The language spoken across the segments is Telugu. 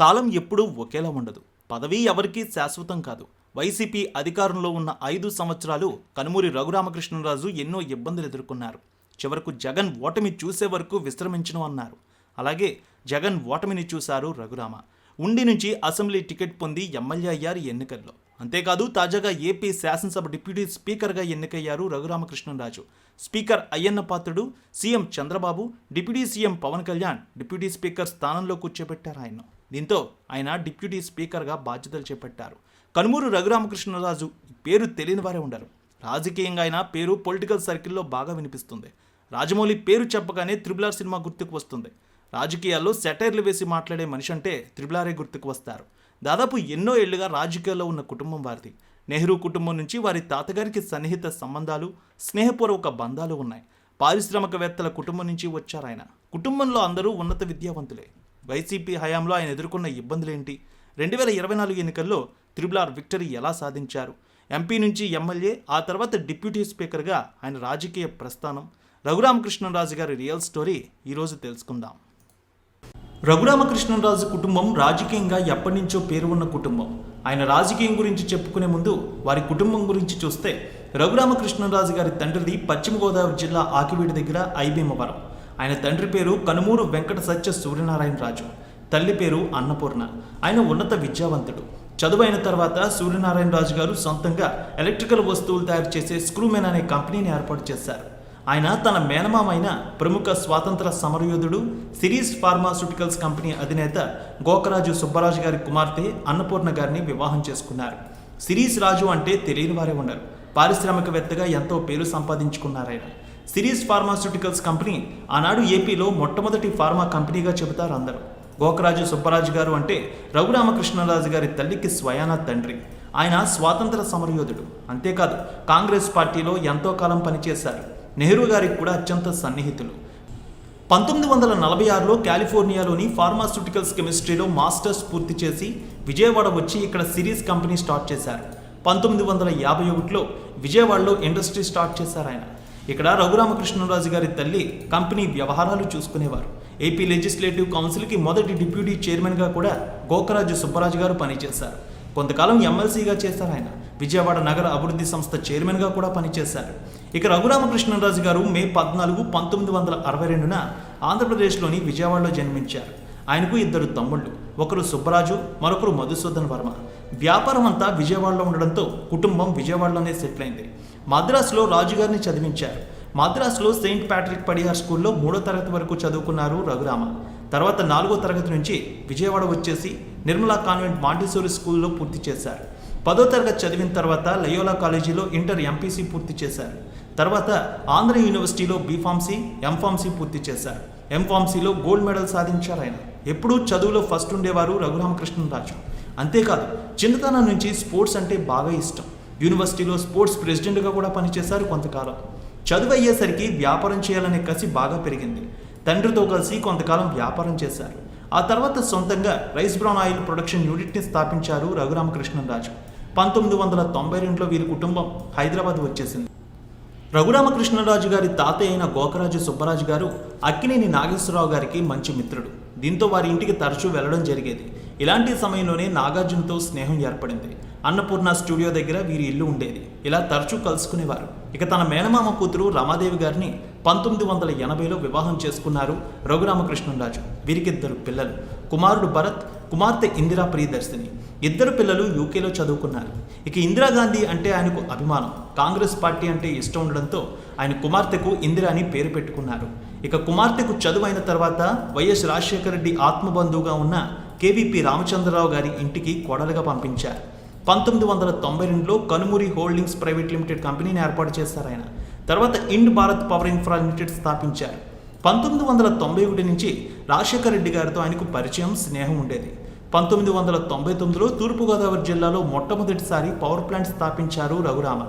కాలం ఎప్పుడూ ఒకేలా ఉండదు. పదవి ఎవరికీ శాశ్వతం కాదు. వైసీపీ అధికారంలో ఉన్న ఐదు సంవత్సరాలు కనుమూరి రఘురామకృష్ణరాజు ఎన్నో ఇబ్బందులు ఎదుర్కొన్నారు. చివరకు జగన్ ఓటమి చూసే వరకు విశ్రమించను అన్నారు. అలాగే జగన్ ఓటమిని చూశారు రఘురామ. ఉండి నుంచి అసెంబ్లీ టికెట్ పొంది ఎమ్మెల్యే అయ్యారు ఎన్నికల్లో. అంతేకాదు తాజాగా ఏపీ శాసనసభ డిప్యూటీ స్పీకర్గా ఎన్నికయ్యారు Raghuramakrishnaraju. Speaker Ayyanna Patrudu CM Chandrababu deputy CM Pawan Kalyan deputy speaker స్థానంలో కూర్చోబెట్టారు ఆయన. దీంతో ఆయన డిప్యూటీ స్పీకర్గా బాధ్యతలు చేపట్టారు. కనుమూరు రఘురామకృష్ణరాజు పేరు తెలియని వారే ఉండరు. రాజకీయంగా ఆయన పేరు పొలిటికల్ సర్కిల్లో బాగా వినిపిస్తుంది. రాజమౌళి పేరు చెప్పగానే త్రిబులార్ సినిమా గుర్తుకు వస్తుంది. రాజకీయాల్లో సెటైర్లు వేసి మాట్లాడే మనిషి అంటే త్రిబులారే గుర్తుకు వస్తారు. దాదాపు ఎన్నో ఏళ్ళుగా రాజకీయాల్లో ఉన్న కుటుంబం వారిది. నెహ్రూ కుటుంబం నుంచి వారి తాతగారికి సన్నిహిత సంబంధాలు స్నేహపూర్వక బంధాలు ఉన్నాయి. పారిశ్రామికవేత్తల కుటుంబం నుంచి వచ్చారు ఆయన. కుటుంబంలో అందరూ ఉన్నత విద్యావంతులే. వైసీపీ హయాంలో ఆయన ఎదుర్కొన్న ఇబ్బందులేంటి? రెండు వేల ఇరవై నాలుగు ఎన్నికల్లో త్రిబులార్ విక్టరీ ఎలా సాధించారు? ఎంపీ నుంచి ఎమ్మెల్యే ఆ తర్వాత డిప్యూటీ స్పీకర్గా ఆయన రాజకీయ ప్రస్థానం. రఘురామకృష్ణరాజు గారి రియల్ స్టోరీ ఈరోజు తెలుసుకుందాం. రఘురామకృష్ణరాజు కుటుంబం రాజకీయంగా ఎప్పటి నుంచో పేరు ఉన్న కుటుంబం. ఆయన రాజకీయం గురించి చెప్పుకునే ముందు వారి కుటుంబం గురించి చూస్తే రఘురామకృష్ణరాజు గారి తండ్రిది పశ్చిమ గోదావరి జిల్లా ఆకివీడి దగ్గర ఐబీమవరం ఆయన తండ్రి పేరు కనుమూరు వెంకట సత్య సూర్యనారాయణ రాజు. తల్లి పేరు అన్నపూర్ణ. ఆయన ఉన్నత విద్యావంతుడు. చదువైన తర్వాత సూర్యనారాయణ రాజు గారు సొంతంగా ఎలక్ట్రికల్ వస్తువులు తయారు చేసే స్క్రూమెన్ అనే కంపెనీని ఏర్పాటు చేశారు. ఆయన తన మేనమామైన ప్రముఖ స్వాతంత్ర సమరయోధుడు సిరీస్ ఫార్మాస్యూటికల్స్ కంపెనీ అధినేత గోకరాజు సుబ్బరాజు గారి కుమార్తె అన్నపూర్ణ గారిని వివాహం చేసుకున్నారు. సిరీస్ రాజు అంటే తెలియని వారే ఉండరు. పారిశ్రామికవేత్తగా ఎంతో పేరు సంపాదించుకున్నారాయన. సిరీస్ ఫార్మాస్యూటికల్స్ కంపెనీ ఆనాడు ఏపీలో మొట్టమొదటి ఫార్మా కంపెనీగా చెబుతారు అందరూ. గోకరాజు సుబ్బరాజు గారు అంటే రఘురామకృష్ణరాజు గారి తల్లికి స్వయాన తండ్రి. ఆయన స్వాతంత్ర సమరయోధుడు. అంతేకాదు కాంగ్రెస్ పార్టీలో ఎంతో కాలం పనిచేశారు. నెహ్రూ గారికి కూడా అత్యంత సన్నిహితులు. పంతొమ్మిది వందల నలభై ఆరులో కాలిఫోర్నియాలోని ఫార్మాస్యూటికల్స్ కెమిస్ట్రీలో మాస్టర్స్ పూర్తి చేసి విజయవాడ వచ్చి ఇక్కడ సిరీస్ కంపెనీ స్టార్ట్ చేశారు. పంతొమ్మిది వందల యాభై ఒకటిలో విజయవాడలో ఇండస్ట్రీ స్టార్ట్ చేశారు ఆయన. ఇక్కడ రఘురామకృష్ణరాజు గారి తల్లి కంపెనీ వ్యవహారాలు చూసుకునేవారు. ఏపీ లెజిస్లేటివ్ కౌన్సిల్కి మొదటి డిప్యూటీ చైర్మన్గా కూడా గోకరాజు సుబ్బరాజు గారు పనిచేశారు. కొంతకాలం ఎమ్మెల్సీగా చేశారు ఆయన. విజయవాడ నగర అభివృద్ధి సంస్థ చైర్మన్గా కూడా పనిచేశారు. ఇక రఘురామకృష్ణరాజు గారు మే పద్నాలుగు పంతొమ్మిది వందల అరవై రెండున ఆంధ్రప్రదేశ్లోని విజయవాడలో జన్మించారు. ఆయనకు ఇద్దరు తమ్ముళ్ళు ఒకరు సుబ్బరాజు మరొకరు మధుసూదన్ వర్మ. వ్యాపారం అంతా విజయవాడలో ఉండడంతో కుటుంబం విజయవాడలోనే సెటిల్ అయింది. మద్రాసులో రాజుగారిని చదివించారు. మద్రాసులో సెయింట్ ప్యాట్రిక్ పడియార్ స్కూల్లో మూడో తరగతి వరకు చదువుకున్నారు రఘురామ. తర్వాత నాలుగో తరగతి నుంచి విజయవాడ వచ్చేసి నిర్మలా కాన్వెంట్ మాంటిసోరి స్కూల్లో పూర్తి చేశారు. పదో తరగతి చదివిన తర్వాత లయోలా కాలేజీలో ఇంటర్ ఎంపీసీ పూర్తి చేశారు. తర్వాత ఆంధ్ర యూనివర్సిటీలో బీఫార్మసీ ఎంఫార్మసీ పూర్తి చేశారు. ఎంఫార్మసీలో గోల్డ్ మెడల్ సాధించారు ఆయన. ఎప్పుడూ చదువులో ఫస్ట్ ఉండేవారు రఘురామకృష్ణరాజు. అంతేకాదు చిన్నతనం నుంచి స్పోర్ట్స్ అంటే బాగా ఇష్టం. యూనివర్సిటీలో స్పోర్ట్స్ ప్రెసిడెంట్గా కూడా పనిచేశారు కొంతకాలం. చదువు అయ్యేసరికి వ్యాపారం చేయాలనే కసి బాగా పెరిగింది. తండ్రితో కలిసి కొంతకాలం వ్యాపారం చేశారు. ఆ తర్వాత సొంతంగా రైస్ బ్రౌన్ ఆయిల్ ప్రొడక్షన్ యూనిట్ని స్థాపించారు రఘురామకృష్ణరాజు. పంతొమ్మిది వందల తొంభై రెండులో వీరి కుటుంబం హైదరాబాద్ వచ్చేసింది. రఘురామకృష్ణరాజు గారి తాతయ్య అయిన గోకరాజు సుబ్బరాజు గారు అక్కినేని నాగేశ్వరరావు గారికి మంచి మిత్రుడు. దీంతో వారి ఇంటికి తరచూ వెళ్ళడం జరిగేది. ఇలాంటి సమయంలోనే నాగార్జునతో స్నేహం ఏర్పడింది. అన్నపూర్ణ స్టూడియో దగ్గర వీరి ఇల్లు ఉండేది. ఇలా తరచూ కలుసుకునేవారు. ఇక తన మేనమామ కూతురు రమాదేవి గారిని పంతొమ్మిది వందల ఎనభైలో వివాహం చేసుకున్నారు రఘురామకృష్ణరాజు వీరికిద్దరు పిల్లలు. కుమారుడు భరత్ కుమార్తె ఇందిరా ప్రియదర్శిని. ఇద్దరు పిల్లలు యూకేలో చదువుకున్నారు. ఇక ఇందిరాగాంధీ అంటే ఆయనకు అభిమానం. కాంగ్రెస్ పార్టీ అంటే ఇష్టం ఉండడంతో ఆయన కుమార్తెకు ఇందిరా అని పేరు పెట్టుకున్నారు. ఇక కుమార్తెకు చదువు అయిన తర్వాత వైఎస్ రాజశేఖర రెడ్డి ఆత్మబంధువుగా ఉన్న కేవీపీ రామచంద్రరావు గారి ఇంటికి కోడలుగా పంపించారు. పంతొమ్మిది వందల తొంభై రెండులో కనుమూరి హోల్డింగ్స్ ప్రైవేట్ లిమిటెడ్ కంపెనీని ఏర్పాటు చేశారు ఆయన. తర్వాత Ind Bharat power infra limited స్థాపించారు. పంతొమ్మిది వందల తొంభై ఒకటి నుంచి రాజశేఖర రెడ్డి గారితో ఆయనకు పరిచయం స్నేహం ఉండేది. పంతొమ్మిది వందల తొంభై తొమ్మిదిలో తూర్పుగోదావరి జిల్లాలో మొట్టమొదటిసారి పవర్ ప్లాంట్ స్థాపించారు రఘురామ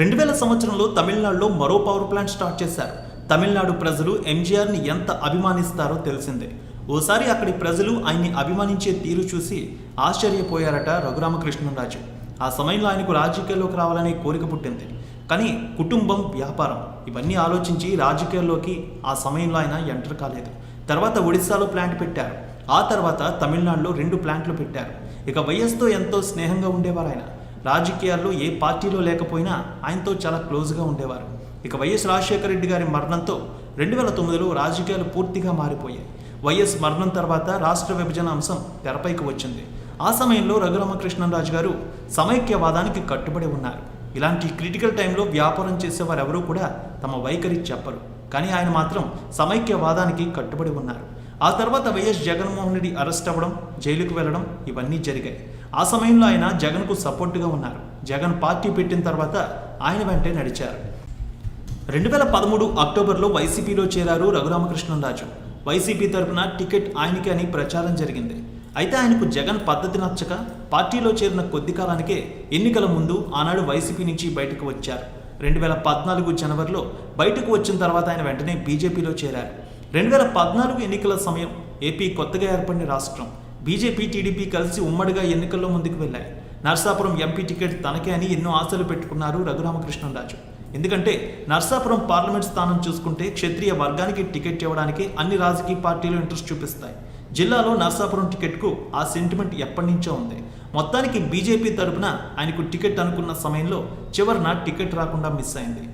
రెండు వేల సంవత్సరంలో తమిళనాడులో మరో పవర్ ప్లాంట్ స్టార్ట్ చేశారు. తమిళనాడు ప్రజలు ఎంజీఆర్ని ఎంత అభిమానిస్తారో తెలిసిందే. ఓసారి అక్కడి ప్రజలు ఆయన్ని అభిమానించే తీరు చూసి ఆశ్చర్యపోయారట రఘురామకృష్ణరాజు ఆ సమయంలో ఆయనకు రాజకీయాల్లోకి రావాలనే కోరిక పుట్టింది. కానీ కుటుంబం వ్యాపారం ఇవన్నీ ఆలోచించి రాజకీయాల్లోకి ఆ సమయంలో ఆయన ఎంటర్ కాలేదు. తర్వాత ఒడిశాలో ప్లాంట్ పెట్టారు. ఆ తర్వాత తమిళనాడులో రెండు ప్లాంట్లు పెట్టారు. ఇక వైఎస్తో ఎంతో స్నేహంగా ఉండేవారు ఆయన. రాజకీయాల్లో ఏ పార్టీలో లేకపోయినా ఆయనతో చాలా క్లోజ్గా ఉండేవారు. ఇక వైఎస్ రాజశేఖర రెడ్డి గారి మరణంతో రెండు వేల తొమ్మిదిలో రాజకీయాలు పూర్తిగా మారిపోయాయి. వైఎస్ మరణం తర్వాత రాష్ట్ర విభజన అంశం తెరపైకి వచ్చింది. ఆ సమయంలో రఘురామకృష్ణరాజు గారు సమైక్యవాదానికి కట్టుబడి ఉన్నారు. ఇలాంటి క్రిటికల్ టైంలో వ్యాపారం చేసేవారు ఎవరూ కూడా తమ వైఖరి చెప్పరు. కానీ ఆయన మాత్రం సమైక్యవాదానికి కట్టుబడి ఉన్నారు. ఆ తర్వాత వైఎస్ జగన్మోహన్ రెడ్డి అరెస్ట్ అవ్వడం జైలుకు వెళ్ళడం ఇవన్నీ జరిగాయి. ఆ సమయంలో ఆయన జగన్కు సపోర్టుగా ఉన్నారు. జగన్ పార్టీ పెట్టిన తర్వాత ఆయన వెంటే నడిచారు. రెండు వేల పదమూడు అక్టోబర్లో వైసీపీలో చేరారు రఘురామకృష్ణరాజు. వైసీపీ తరఫున టికెట్ ఆయనకి అని ప్రచారం జరిగింది. అయితే ఆయనకు జగన్ పద్ధతి నచ్చక పార్టీలో చేరిన కొద్ది కాలానికే ఎన్నికల ముందు ఆనాడు వైసీపీ నుంచి బయటకు వచ్చారు. రెండు వేల పద్నాలుగు జనవరిలో బయటకు వచ్చిన తర్వాత ఆయన వెంటనే బీజేపీలో చేరారు. రెండు వేల పద్నాలుగు ఎన్నికల సమయం ఏపీ కొత్తగా ఏర్పడిన రాష్ట్రం. బీజేపీ టీడీపీ కలిసి ఉమ్మడిగా ఎన్నికల్లో ముందుకు వెళ్ళాయి. నర్సాపురం ఎంపీ టికెట్ తనకే అని ఎన్నో ఆశలు పెట్టుకున్నారు రఘురామకృష్ణరాజు. ఎందుకంటే నర్సాపురం పార్లమెంట్ స్థానం చూసుకుంటే క్షత్రియ వర్గానికి టికెట్ ఇవ్వడానికి అన్ని రాజకీయ పార్టీలు ఇంట్రెస్ట్ చూపిస్తాయి. జిల్లాలో నర్సాపురం టికెట్కు ఆ సెంటిమెంట్ ఎప్పటి నుంచో ఉంది. మొత్తానికి బీజేపీ తరపున ఆయనకు టికెట్ అనుకున్న సమయంలో చివరిన టికెట్ రాకుండా మిస్ అయింది.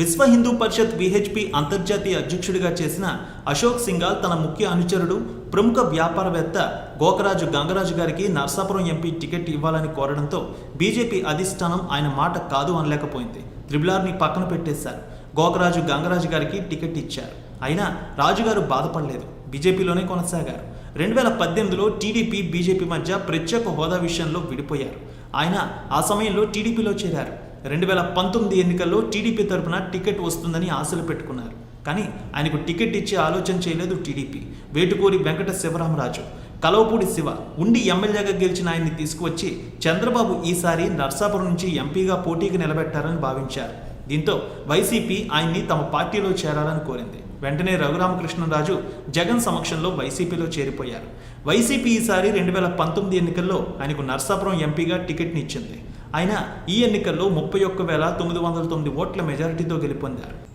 విశ్వ హిందూ పరిషత్ విహెచ్పి అంతర్జాతీయ అధ్యక్షుడిగా చేసిన అశోక్ సింగాల్ తన ముఖ్య అనుచరుడు ప్రముఖ వ్యాపారవేత్త గోకరాజు గంగరాజు గారికి నర్సాపురం ఎంపీ టికెట్ ఇవ్వాలని కోరడంతో బీజేపీ అధిష్టానం ఆయన మాట కాదు అనలేకపోయింది. త్రిబులార్ని పక్కన పెట్టేశారు. గోకరాజు గంగరాజు గారికి టికెట్ ఇచ్చారు. అయినా రాజుగారు బాధపడలేదు. బీజేపీలోనే కొనసాగారు. రెండు వేల పద్దెనిమిదిలో టీడీపీ బీజేపీ మధ్య ప్రత్యేక హోదా విషయంలో విడిపోయారు. ఆయన ఆ సమయంలో టీడీపీలో చేరారు. రెండు వేల పంతొమ్మిది ఎన్నికల్లో టీడీపీ తరపున టికెట్ వస్తుందని ఆశలు పెట్టుకున్నారు. కానీ ఆయనకు టికెట్ ఇచ్చే ఆలోచన చేయలేదు టీడీపీ. వేటుకూరి వెంకట శివరామరాజు. కలవపూడి శివ ఉండి ఎమ్మెల్యేగా గెలిచిన ఆయన్ని తీసుకువచ్చి చంద్రబాబు ఈసారి నర్సాపురం నుంచి ఎంపీగా పోటీకి నిలబెట్టారని భావించారు. దీంతో వైసీపీ ఆయన్ని తమ పార్టీలో చేరాలని కోరింది. వెంటనే రఘురామకృష్ణరాజు జగన్ సమక్షంలో వైసీపీలో చేరిపోయారు. వైసీపీ ఈసారి రెండు వేల పంతొమ్మిది ఎన్నికల్లో ఆయనకు నర్సాపురం ఎంపీగా టికెట్ని ఇచ్చింది. ఆయన ఈ ఎన్నికల్లో ముప్పై ఒక్క వేల తొమ్మిది వందల తొమ్మిది ఓట్ల మెజారిటీతో గెలుపొందారు.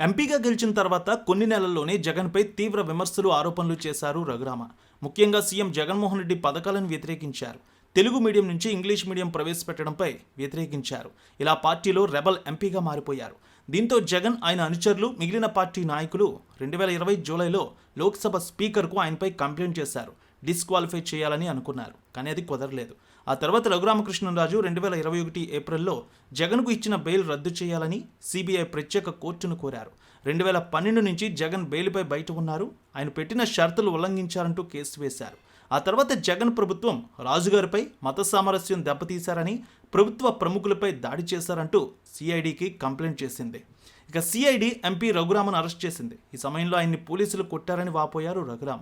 ఎంపీగా గెలిచిన తర్వాత కొన్ని నెలల్లోనే జగన్పై తీవ్ర విమర్శలు ఆరోపణలు చేశారు రఘురామ. ముఖ్యంగా సీఎం జగన్మోహన్ రెడ్డి పథకాలను వ్యతిరేకించారు. తెలుగు మీడియం నుంచి ఇంగ్లీష్ మీడియం ప్రవేశపెట్టడంపై వ్యతిరేకించారు. ఇలా పార్టీలో రెబల్ ఎంపీగా మారిపోయారు. దీంతో జగన్ ఆయన అనుచరులు మిగిలిన పార్టీ నాయకులు రెండు వేల ఇరవై జూలైలో లోక్సభ స్పీకర్కు ఆయనపై కంప్లైంట్ చేశారు. డిస్క్వాలిఫై చేయాలని అనుకున్నారు. కానీ అది కుదరలేదు. ఆ తర్వాత రఘురామకృష్ణరాజు రెండు వేల ఇరవై ఒకటి ఏప్రిల్లో జగన్కు ఇచ్చిన బెయిల్ రద్దు చేయాలని సిబిఐ ప్రత్యేక కోర్టును కోరారు. రెండు వేల పన్నెండు నుంచి జగన్ బెయిల్పై బయట ఉన్నారు. ఆయన పెట్టిన షరతులు ఉల్లంఘించారంటూ కేసు వేశారు. ఆ తర్వాత జగన్ ప్రభుత్వం రాజుగారిపై మత సామరస్యం దెబ్బతీశారని ప్రభుత్వ ప్రముఖులపై దాడి చేశారంటూ సిఐడికి కంప్లైంట్ చేసింది. ఇక సిఐడి ఎంపీ రఘురామను అరెస్ట్ చేసింది. ఈ సమయంలో ఆయన్ని పోలీసులు కొట్టారని వాపోయారు రఘురామ.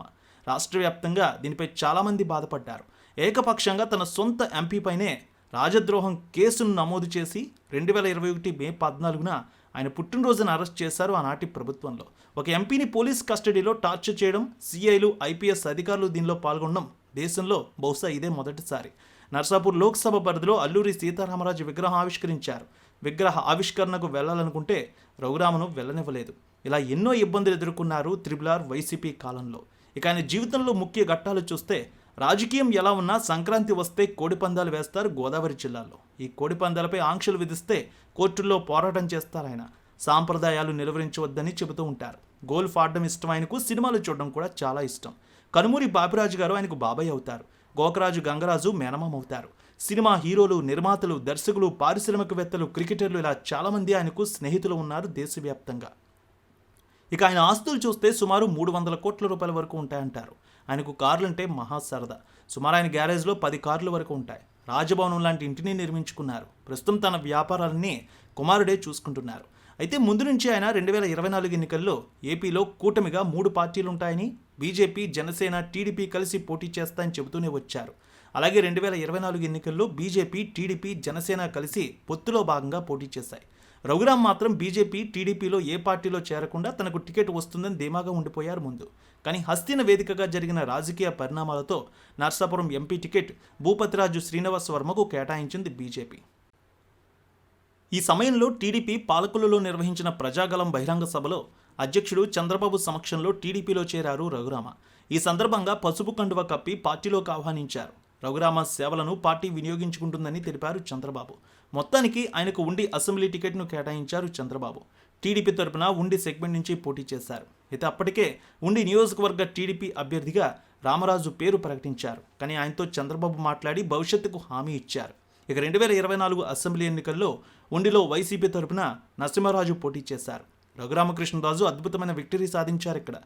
రాష్ట్ర వ్యాప్తంగా దీనిపై చాలామంది బాధపడ్డారు. ఏకపక్షంగా తన సొంత ఎంపీపైనే రాజద్రోహం కేసును నమోదు చేసి రెండు వేల ఇరవై ఒకటి మే పద్నాలుగున ఆయన పుట్టినరోజున అరెస్ట్ చేశారు ఆనాటి ప్రభుత్వంలో. ఒక ఎంపీని పోలీస్ కస్టడీలో టార్చర్ చేయడం సిఐలు ఐపీఎస్ అధికారులు దీనిలో పాల్గొనడం దేశంలో బహుశా ఇదే మొదటిసారి. నర్సాపూర్ లోక్సభ పరిధిలో అల్లూరి సీతారామరాజు విగ్రహం ఆవిష్కరించారు. విగ్రహ ఆవిష్కరణకు వెళ్ళాలనుకుంటే రఘురామను వెళ్ళనివ్వలేదు. ఇలా ఎన్నో ఇబ్బందులు ఎదుర్కొన్నారు త్రిబులార్ వైసీపీ కాలంలో. ఇక ఆయన జీవితంలో ముఖ్య ఘట్టాలు చూస్తే రాజకీయం ఎలా ఉన్నా సంక్రాంతి వస్తే కోడిపందాలు వేస్తారు గోదావరి జిల్లాలో. ఈ కోడిపందాలపై ఆంక్షలు విధిస్తే కోర్టుల్లో పోరాటం చేస్తారు ఆయన. సాంప్రదాయాలు నిలువరించవద్దని చెబుతూ ఉంటారు. గోల్ఫ్ ఆడడం ఇష్టం ఆయనకు సినిమాలు చూడడం కూడా చాలా ఇష్టం. కనుమూరి బాపిరాజు గారు ఆయనకు బాబాయ్ అవుతారు. గోకరాజు గంగరాజు మేనమామ అవుతారు. సినిమా హీరోలు నిర్మాతలు దర్శకులు పారిశ్రామికవేత్తలు క్రికెటర్లు ఇలా చాలామంది ఆయనకు స్నేహితులు ఉన్నారు దేశవ్యాప్తంగా. ఇక ఆయన ఆస్తులు చూస్తే సుమారు మూడు వందల కోట్ల రూపాయల వరకు ఉంటాయంటారు. ఆయనకు కార్లు అంటే మహా సరదా. సుమారు ఆయన గ్యారేజ్లో పది కార్లు వరకు ఉంటాయి. రాజభవనం లాంటి ఇంటిని నిర్మించుకున్నారు. ప్రస్తుతం తన వ్యాపారాలన్నీ కుమారుడే చూసుకుంటున్నారు. అయితే ముందు నుంచి ఆయన రెండు వేల ఇరవై నాలుగు ఎన్నికల్లో ఏపీలో కూటమిగా మూడు పార్టీలు ఉంటాయని బీజేపీ జనసేన టీడీపీ కలిసి పోటీ చేస్తాయని చెబుతూనే వచ్చారు. అలాగే రెండు వేల ఇరవై నాలుగు ఎన్నికల్లో బీజేపీ టీడీపీ జనసేన కలిసి పొత్తులో భాగంగా పోటీ చేశాయి. రఘురామ్ మాత్రం బీజేపీ టీడీపీలో ఏ పార్టీలో చేరకుండా తనకు టికెట్ వస్తుందని ధీమాగా ఉండిపోయారు ముందు. కానీ హస్తిన వేదికగా జరిగిన రాజకీయ పరిణామాలతో నర్సాపురం ఎంపీ టికెట్ భూపతిరాజు శ్రీనివాస్ వర్మకు కేటాయించింది బీజేపీ. ఈ సమయంలో టీడీపీ పాలకులలో నిర్వహించిన ప్రజాగలం బహిరంగ సభలో అధ్యక్షుడు చంద్రబాబు సమక్షంలో టీడీపీలో చేరారు రఘురామ. ఈ సందర్భంగా పసుపు కండువ కప్పి పార్టీలోకి ఆహ్వానించారు. రఘురామ సేవలను పార్టీ వినియోగించుకుంటుందని తెలిపారు చంద్రబాబు. మొత్తానికి ఆయనకు ఉండి అసెంబ్లీ టికెట్ను కేటాయించారు చంద్రబాబు. టీడీపీ తరపున ఉండి సెగ్మెంట్ నుంచి పోటీ చేశారు. అయితే అప్పటికే ఉండి నియోజకవర్గ టీడీపీ అభ్యర్థిగా రామరాజు పేరు ప్రకటించారు. కానీ ఆయనతో చంద్రబాబు మాట్లాడి భవిష్యత్తుకు హామీ ఇచ్చారు. ఇక రెండు వేల ఇరవై నాలుగు అసెంబ్లీ ఎన్నికల్లో ఉండిలో వైసీపీ తరపున నరసింహరాజు పోటీ చేశారు. రఘురామకృష్ణరాజు అద్భుతమైన విక్టరీ సాధించారు ఇక్కడ.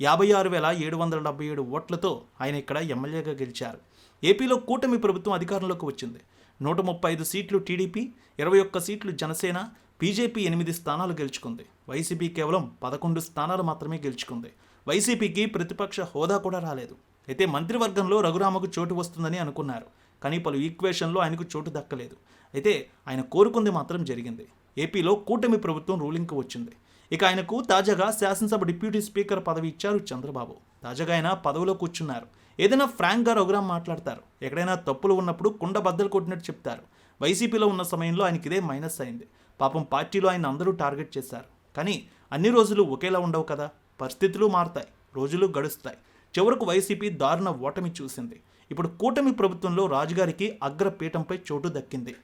యాభై ఆరు వేల ఏడు వందల డెబ్బై ఏడు ఓట్లతో ఆయన ఇక్కడ ఎమ్మెల్యేగా గెలిచారు. ఏపీలో కూటమి ప్రభుత్వం అధికారంలోకి వచ్చింది. నూట ముప్పై ఐదు సీట్లు టీడీపీ ఇరవై ఒక్క సీట్లు జనసేన బీజేపీ ఎనిమిది స్థానాలు గెలుచుకుంది. వైసీపీ కేవలం పదకొండు స్థానాలు మాత్రమే గెలుచుకుంది. వైసీపీకి ప్రతిపక్ష హోదా కూడా రాలేదు. అయితే మంత్రివర్గంలో రఘురామకు చోటు వస్తుందని అనుకున్నారు. కానీ పలు ఈక్వేషన్లో ఆయనకు చోటు దక్కలేదు. అయితే ఆయన కోరుకుంది మాత్రం జరిగింది. ఏపీలో కూటమి ప్రభుత్వం రూలింగ్కి వచ్చింది. ఇక ఆయనకు తాజాగా శాసనసభ డిప్యూటీ స్పీకర్ పదవి ఇచ్చారు చంద్రబాబు. తాజాగా ఆయన పదవిలో కూర్చున్నారు. ఏదైనా ఫ్రాంక్గా రఘురామ్ మాట్లాడతారు. ఎక్కడైనా తప్పులు ఉన్నప్పుడు కుండ బద్దలు కొట్టినట్టు చెప్తారు. వైసీపీలో ఉన్న సమయంలో ఆయనకి ఇదే మైనస్ అయింది. పాపం పార్టీలో ఆయన అందరూ టార్గెట్ చేశారు. కానీ అన్ని రోజులు ఒకేలా ఉండవు కదా? పరిస్థితులు మారుతాయి. రోజులు గడుస్తాయి. చివరకు వైసీపీ దారుణ ఓటమి చూసింది. ఇప్పుడు కూటమి ప్రభుత్వంలో రాజుగారికి అగ్రపీఠంపై చోటు దక్కింది.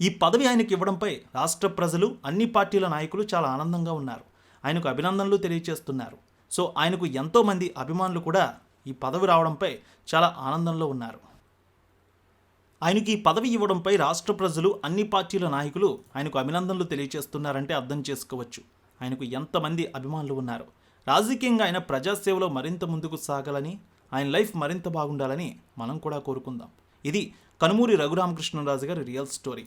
ఈ పదవి ఆయనకి ఇవ్వడంపై రాష్ట్ర ప్రజలు అన్ని పార్టీల నాయకులు చాలా ఆనందంగా ఉన్నారు. ఆయనకు అభినందనలు తెలియజేస్తున్నారు సో ఆయనకు ఎంతోమంది అభిమానులు కూడా ఈ పదవి రావడంపై చాలా ఆనందంలో ఉన్నారు. ఆయనకి ఈ పదవి ఇవ్వడంపై రాష్ట్ర ప్రజలు అన్ని పార్టీల నాయకులు ఆయనకు అభినందనలు తెలియజేస్తున్నారంటే అర్థం చేసుకోవచ్చు. ఆయనకు ఎంతమంది అభిమానులు ఉన్నారు. రాజకీయంగా ఆయన ప్రజాసేవలో మరింత ముందుకు సాగాలని ఆయన లైఫ్ మరింత బాగుండాలని మనం కూడా కోరుకుందాం. ఇది కనుమూరి రఘురామకృష్ణరాజు గారి రియల్ స్టోరీ.